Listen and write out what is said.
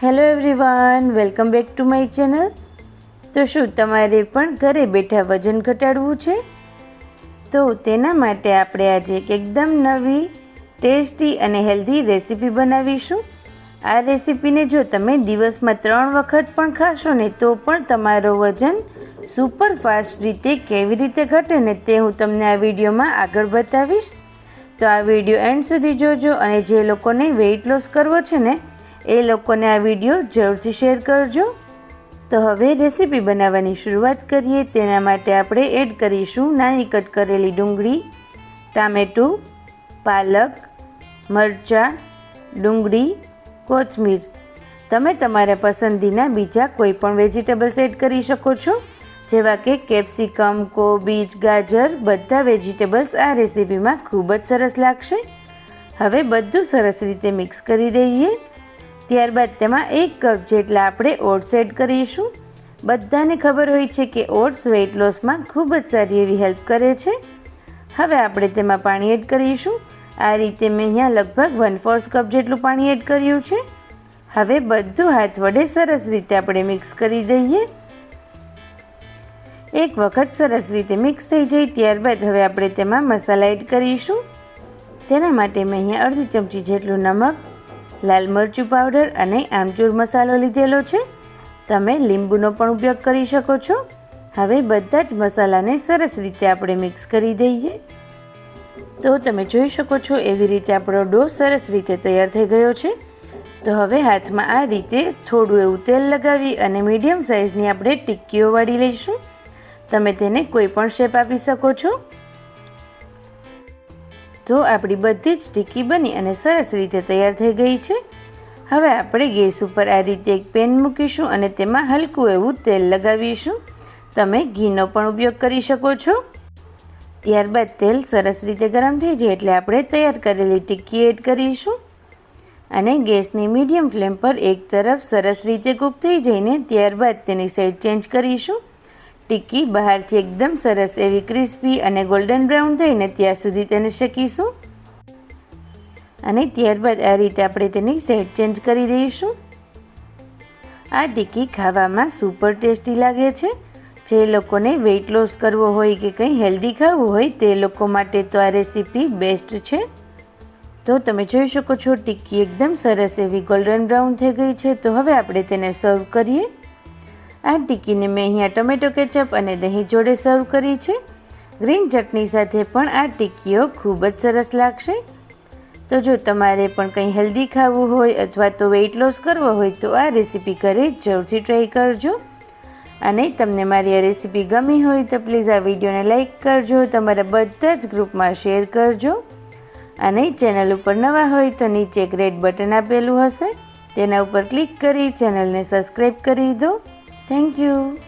Hello everyone welcome back to my channel તો શું, તમારે પણ ઘરે બેઠા વજન ઘટાડવું છે? તો તેના માટે આપણે આજે એક એકદમ નવી, ટેસ્ટી અને હેલ્ધી રેસીપી બનાવીશું. આ રેસીપીને જો તમે દિવસમાં ત્રણ વખત પણ ખાશો ને, તો પણ તમારો વજન સુપર ફાસ્ટ રીતે કેવી રીતે ઘટે ને તે હું તમને આ વિડીયોમાં આગળ બતાવીશ. તો આ વીડિયો એન્ડ સુધી જોજો અને જે લોકોને વેઇટ લોસ કરવો છે ને એ લોકોને આ વીડિયો જરૂરથી શેર કરજો. તો હવે રેસીપી બનાવવાની શરૂઆત કરીએ. તેના માટે આપણે એડ કરીશું નાની કટ કરેલી ડુંગળી, ટામેટું, પાલક, મરચાં, ડુંગળી, કોથમીર. તમે તમારા પસંદીના બીજા કોઈ પણ વેજીટેબલ્સ એડ કરી શકો છો. જેવા કે કેપ્સિકમ, કોબીજ, ગાજર, બધા વેજીટેબલ્સ આ રેસીપીમાં ખૂબ જ સરસ લાગશે. હવે બધું સરસ રીતે મિક્સ કરી દઈએ. ત્યારબાદ તેમાં એક કપ જેટલા આપણે ઓટ્સ એડ કરીશું. બધાને ખબર હોય છે કે ઓટ્સ વેઇટ લોસમાં ખૂબ જ સારી એવી હેલ્પ કરે છે. હવે આપણે તેમાં પાણી એડ કરીશું. આ રીતે મેં અહીંયા લગભગ વન ફોર્થ કપ જેટલું પાણી એડ કર્યું છે. હવે બધું હાથ વડે સરસ રીતે આપણે મિક્સ કરી દઈએ. એક વખત સરસ રીતે મિક્સ થઈ જાય ત્યારબાદ હવે આપણે તેમાં મસાલા એડ કરીશું. તેના માટે મેં અહીંયા અડધી ચમચી જેટલું નમક લાલ મરચું પાવડર અને આમચૂર મસાલો લીધેલો છે. તમે લીંબુનો પણ ઉપયોગ કરી શકો છો. હવે બધા જ મસાલાને સરસ રીતે આપણે મિક્સ કરી દઈએ. તો તમે જોઈ શકો છો એવી રીતે આપણો ડો સરસ રીતે તૈયાર થઈ ગયો છે. તો હવે હાથમાં આ રીતે થોડું એવું તેલ લગાવી અને મીડિયમ સાઇઝની આપણે ટિક્કીઓ વાળી લઈશું. તમે તેને કોઈ પણ શેપ આપી શકો છો. તો આપણી બધી જ ટીકી બની અને સરસ રીતે તૈયાર થઈ ગઈ છે. હવે આપણે ગેસ ઉપર આ રીતે એક પેન મૂકીશું અને તેમાં હલકું એવું તેલ લગાવીશું. તમે ઘીનો પણ ઉપયોગ કરી શકો છો. ત્યારબાદ તેલ સરસ રીતે ગરમ થઈ જાય એટલે આપણે તૈયાર કરેલી ટિક્કી એડ કરીશું. અને ગેસની મીડિયમ ફ્લેમ પર એક તરફ સરસ રીતે કૂક થઈ જઈને ત્યારબાદ તેની સાઈડ ચેન્જ કરીશું. ટિક્કી બહારથી એકદમ સરસ એવી ક્રિસ્પી અને ગોલ્ડન બ્રાઉન થઈને ત્યાં સુધી તેને શેકીશું. અને ત્યારબાદ આ રીતે આપણે તેની સેટ ચેન્જ કરી દઈશું. આ ટિક્કી ખાવામાં સુપર ટેસ્ટી લાગે છે. જે લોકોને વેઇટ લોસ કરવો હોય કે કંઈ હેલ્ધી ખાવું હોય તે લોકો માટે તો આ રેસીપી બેસ્ટ છે. તો તમે જોઈ શકો છો ટિક્કી એકદમ સરસ એવી ગોલ્ડન બ્રાઉન થઈ ગઈ છે. તો હવે આપણે તેને સર્વ કરીએ. આ ટીકીને મેં અહીંયા ટમેટો કેચઅપ અને દહીં જોડે સર્વ કરી છે. ગ્રીન ચટણી સાથે પણ આ ટીકીઓ ખૂબ જ સરસ લાગશે. તો જો તમારે પણ કંઈ હેલ્ધી ખાવું હોય અથવા તો વેઇટ લોસ કરવો હોય તો આ રેસીપી ઘરે જરૂરથી ટ્રાય કરજો. અને તમને મારી આ રેસીપી ગમી હોય તો પ્લીઝ આ વિડીયોને લાઇક કરજો, તમારા બધા જ ગ્રુપમાં શેર કરજો. અને ચેનલ ઉપર નવા હોય તો નીચે રેડ બટન આપેલું હશે. તેના ઉપર ક્લિક કરી ચેનલને સબસ્ક્રાઈબ કરી દો. Thank you.